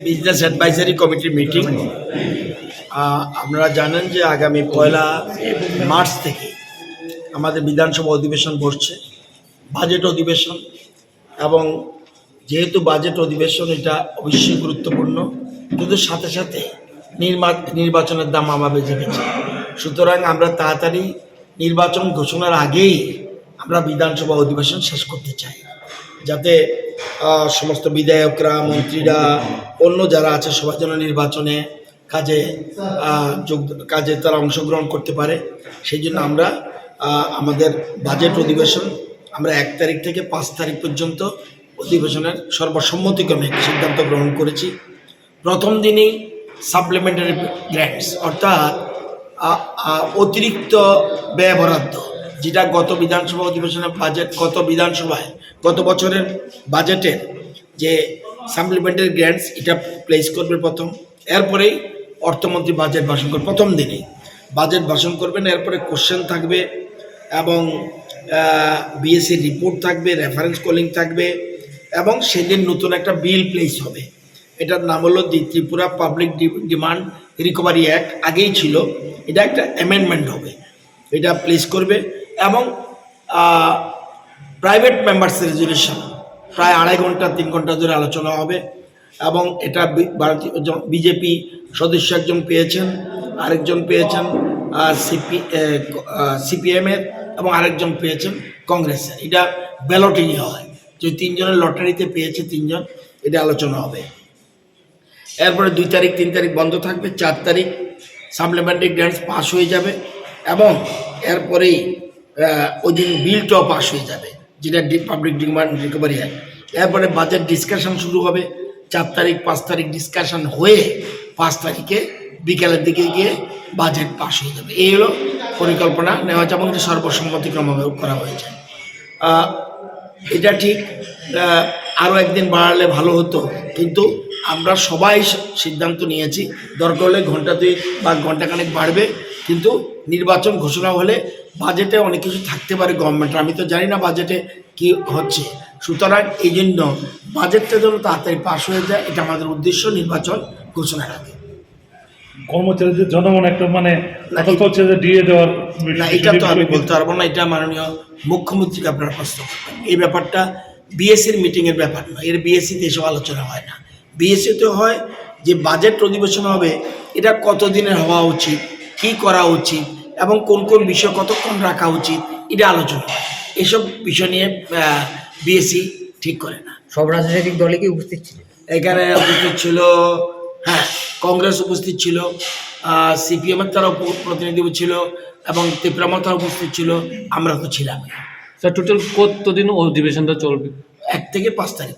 Business advisory কমিটির meeting আপনারা জানেন যে আগামী পয়লা মার্চ থেকে আমাদের বিধানসভা অধিবেশন বসছে, বাজেট অধিবেশন, এবং যেহেতু বাজেট অধিবেশন, এটা অবশ্যই গুরুত্বপূর্ণ, কিন্তু সাথে সাথে নির্বাচনের দাম আমার বেজে গেছে সুতরাং আমরা তাড়াতাড়ি নির্বাচন ঘোষণার আগেই আমরা বিধানসভা অধিবেশন শেষ করতে চাই, যাতে সমস্ত বিধায়করা, মন্ত্রীরা, অন্য যারা আছে সবাই যেন নির্বাচনে কাজে যোগ, কাজে তারা অংশগ্রহণ করতে পারে। সেই জন্য আমরা আমাদের বাজেট অধিবেশন আমরা এক তারিখ থেকে পাঁচ তারিখ পর্যন্ত অধিবেশনের সর্বসম্মতিক্রমে সিদ্ধান্ত গ্রহণ করেছি। প্রথম দিনেই সাপ্লিমেন্টারি গ্র্যান্টস অর্থাৎ অতিরিক্ত ব্যয় বরাদ্দ। যেটা গত বিধানসভা অধিবেশনের বাজেট গত বিধানসভায়, গত বছরের বাজেটের যে সাপ্লিমেন্টারি গ্র্যান্টস এটা প্লেস করবে প্রথম। এরপরেই অর্থমন্ত্রী বাজেট ভাষণ করবে, প্রথম দিনেই। বাজেট ভাষণ করবেন, এরপরে কোশ্চেন থাকবে এবং বিএসসি রিপোর্ট থাকবে রেফারেন্স কলিং থাকবে এবং সেদিন নতুন একটা বিল প্লেস হবে। এটার নাম হলো দি, Tripura public demand recovery act আগেই ছিল। এটা একটা অ্যামেন্ডমেন্ট হবে। এটা প্লেস করবে। এবং প্রাইভেট মেম্বার্স রেজুলেশন প্রায় আড়াই ঘণ্টা, তিন ঘণ্টা ধরে আলোচনা হবে এবং এটা ভারতীয় বিজেপি সদস্য একজন পেয়েছেন, আরেকজন পেয়েছেন সিপি সিপিএমের এবং আরেকজন পেয়েছেন কংগ্রেসের এটা ব্যালটিংয়ে হয়। যে তিনজনের লটারিতে পেয়েছে তিনজন, এটা আলোচনা হবে। এরপরে দুই তারিখ, তিন তারিখ বন্ধ থাকবে, চার তারিখ সাপ্লিমেন্টারি গ্র্যান্টস পাস হয়ে যাবে এবং এরপরেই ওই দিন বিলটাও পাশ হয়ে যাবে, যেটা পাবলিক ডিমান্ড রিকভারি অ্যাক্ট এরপরে বাজেট ডিসকাশন শুরু হবে। চার তারিখ, পাঁচ তারিখ ডিসকাশন হয়ে পাঁচ তারিখে বিকেলের দিকে গিয়ে বাজেট পাশ হয়ে যাবে। এই হলো পরিকল্পনা নেওয়া যেমন যে সর্বসম্মতিক্রমভাবে করা হয়েছে। এটা ঠিক আরও একদিন বাড়ালে ভালো হতো, কিন্তু আমরা সবাই সিদ্ধান্ত নিয়েছি, দরকার হলে ঘণ্টা দুই বা ঘন্টাখানেক বাড়বে। কিন্তু নির্বাচন ঘোষণা হলে বাজেটে অনেক কিছু থাকতে পারে গভর্নমেন্টের আমি তো জানি না বাজেটে কি হচ্ছে। সুতরাং এই জন্য বাজেটটা যেন তাড়াতাড়ি পাশ হয়ে যায় এটা আমাদের উদ্দেশ্য নির্বাচন ঘোষণা আগে। কর্মচারীদের জনমন একটা মানে যে দিয়ে দেওয়ার না এটা তো আমি বলতে পারব না এটা মাননীয় মুখ্যমন্ত্রীকে আপনারা প্রশ্ন এই ব্যাপারটা বিএসসির মিটিংয়ের ব্যাপার নয় এর বিএসসিতে এসব আলোচনা হয় না। বিএসসিতে হয় যে বাজেট অধিবেশন হবে এটা কতদিনের হওয়া উচিত? কি করা উচিত এবং কোন কোন বিষয় কতক্ষণ রাখা উচিত এটা আলোচনা। এসব বিষয় নিয়ে বিএসসি ঠিক করে না। সব রাজনৈতিক দলে কি উপস্থিত ছিল? এখানে উপস্থিত ছিল হ্যাঁ কংগ্রেস উপস্থিত ছিল সিপিএমের তারা প্রতিনিধি ছিল এবং ত্রিপুরামার তারা উপস্থিত ছিল আমরা তো ছিলাম স্যার টোটাল কতদিন অধিবেশনটা চলবে? এক থেকে পাঁচ তারিখ।